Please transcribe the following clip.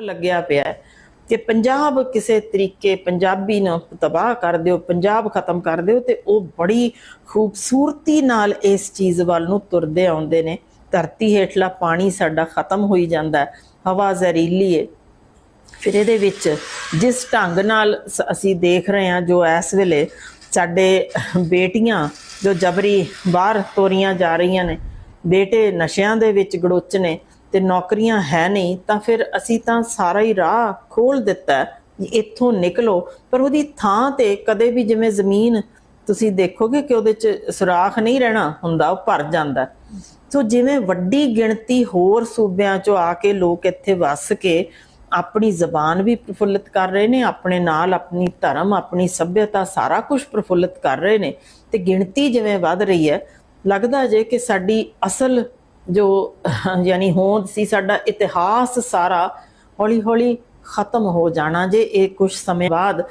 ਲੱਗਿਆ ਪਿਆ ਕਿ ਪੰਜਾਬ ਕਿਸੇ ਤਰੀਕੇ ਪੰਜਾਬੀ ਨੂੰ ਤਬਾਹ ਕਰ ਦਿਓ, ਪੰਜਾਬ ਖਤਮ ਕਰ ਦਿਓ ਤੇ ਉਹ ਬੜੀ ਖੂਬਸੂਰਤੀ ਨਾਲ ਇਸ ਚੀਜ਼ ਵੱਲ ਨੂੰ ਤੁਰਦੇ ਆਉਂਦੇ ਨੇ। ਧਰਤੀ ਹੇਠਲਾ ਪਾਣੀ ਸਾਡਾ ਖਤਮ ਹੋਈ ਜਾਂਦਾ ਹੈ। ਹਵਾ ਜ਼ਹਿਰੀਲੀ ਹੈ ਫਿਰ ਇਹਦੇ ਵਿੱਚ ਜਿਸ ਢੰਗ ਨਾਲ ਅਸੀਂ ਦੇਖ ਰਹੇ ਹਾਂ ਜੋ ਇਸ ਵੇਲੇ ਸਾਡੇ ਬੇਟੀਆਂ ਜੋ ਜਬਰੀ ਬਾਹਰ ਤੋਰੀਆਂ ਜਾ ਰਹੀਆਂ ਨੇ, ਬੇਟੇ ਨਸ਼ਿਆਂ ਦੇ ਵਿੱਚ ਗੜੋਚ ਨੇ ਤੇ ਨੌਕਰੀਆਂ ਹੈ ਨਹੀਂ, ਤਾਂ ਫਿਰ ਅਸੀਂ ਤਾਂ ਸਾਰਾ ਹੀ ਰਾਹ ਖੋਲ ਦਿੱਤਾ ਇੱਥੋਂ ਨਿਕਲੋ। ਪਰ ਉਹਦੀ ਥਾਂ ਤੇ ਕਦੇ ਵੀ ਜਿਵੇਂ ਜ਼ਮੀਨ ਤੁਸੀਂ ਦੇਖੋਗੇ ਕਿ ਉਹਦੇ 'ਚ ਸੁਰਾਖ ਨਹੀਂ ਰਹਿਣਾ ਹੁੰਦਾ, ਉਹ ਭਰ ਜਾਂਦਾ ਸੋ ਜਿਵੇਂ ਵੱਡੀ ਗਿਣਤੀ ਹੋਰ ਸੂਬਿਆਂ 'ਚੋਂ ਆ ਕੇ ਲੋਕ ਇੱਥੇ ਵੱਸ ਕੇ ਆਪਣੀ ਜ਼ਬਾਨ ਵੀ ਪ੍ਰਫੁੱਲਿਤ ਕਰ ਰਹੇ ਨੇ, ਆਪਣੇ ਨਾਲ ਆਪਣੀ ਧਰਮ, ਆਪਣੀ ਸੱਭਿਅਤਾ ਸਾਰਾ ਕੁਝ ਪ੍ਰਫੁੱਲਿਤ ਕਰ ਰਹੇ ਨੇ। ਤੇ ਗਿਣਤੀ ਜਿਵੇਂ ਵੱਧ ਰਹੀ ਹੈ, ਲੱਗਦਾ ਜੇ ਕਿ ਸਾਡੀ ਅਸਲ ਜੋ, ਯਾਨੀ ਹੋਂਦ ਸੀ, ਸਾਡਾ ਇਤਿਹਾਸ ਸਾਰਾ ਹੌਲੀ ਹੌਲੀ ਖਤਮ ਹੋ ਜਾਣਾ ਜੇ ਇਹ ਕੁਝ ਸਮੇਂ ਬਾਅਦ